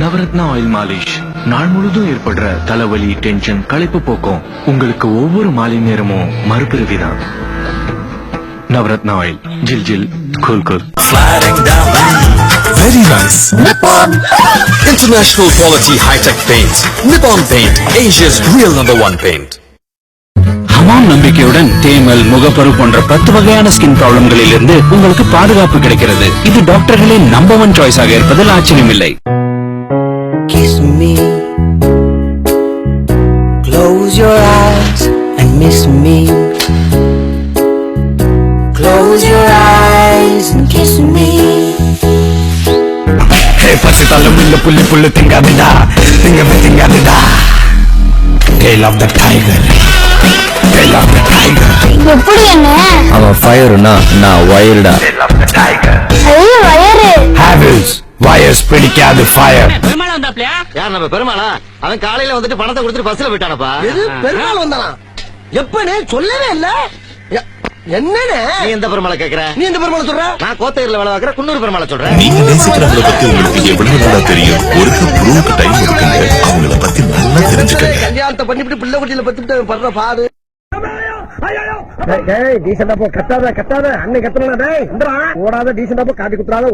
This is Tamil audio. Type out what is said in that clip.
Navratna oil Molisch. நாள் முழுதும் ஏற்படுற தலைவலி டென்ஷன் களைப்பு உங்களுக்கு ஒவ்வொரு மாலை நேரமும் மறுபிறவி தான் நவரத்னா ஆயில் ஜில் ஜில் very nice International quality high-tech paint. Nippon Paint, Asia's real number one paint. Hamam நம்பிக்கையுடன் தேமல் முகப்பரு போன்ற பத்து வகையான ஸ்கின் ப்ராப்ளம்களில் இருந்து உங்களுக்கு பாதுகாப்பு கிடைக்கிறது இது டாக்டர்களின் நம்பர் ஒன் சாய்ஸாக இருப்பதில் ஆச்சரியமில்லை Kiss me. Close your eyes and miss me. Close your eyes and kiss me. பசி தள்ளும் இல்ல புள்ளி புள்ளு திங்காதுடா. திங்கவே திங்காதுடா. Tale of the tiger tale of the tiger எப்படி என்ன? அவன் ஃபயர்னா நான் வயர்டா ஐயோ வயரு ஹேவில்ஸ் வயர்ஸ் பிடிக்காது ஃபயர் யார் நம்ம பெருமாளா? அவன் காலையில வந்துட்டு பணத்தை கொடுத்துட்டு பஸ்ல போயிட்டானப்பா. பெருமாள் வந்தானா? எப்பனே சொல்லவே இல்ல. எ- என்னண்ணே நீ எந்த பெருமாளை கேக்குற நீ எந்த பெருமாள் சொல்ற நான் கோத்தகிரில வேலை பார்க்கற குன்னூர் பெருமாளை சொல்றேன் நீங்க நேசிக்கிறவங்கள பத்தி உங்களுக்கு எவ்வளவு நல்லா தெரியும் ஒரு ப்ரூவுக்கு டைம் கொடுக்குங்க அவங்கள பத்தி நல்லா தெரிஞ்சுக்கங்க கல்யாணத்தை பண்ணிவிட்டு பிள்ளை குட்டியில பத்துட்டு படுற பாடு டீசெண்டா போ கத்தாத கத்தாத அன்னை கத்தனா டேய் ஓடாத டீசெண்டா போ காட்டி குத்துறாத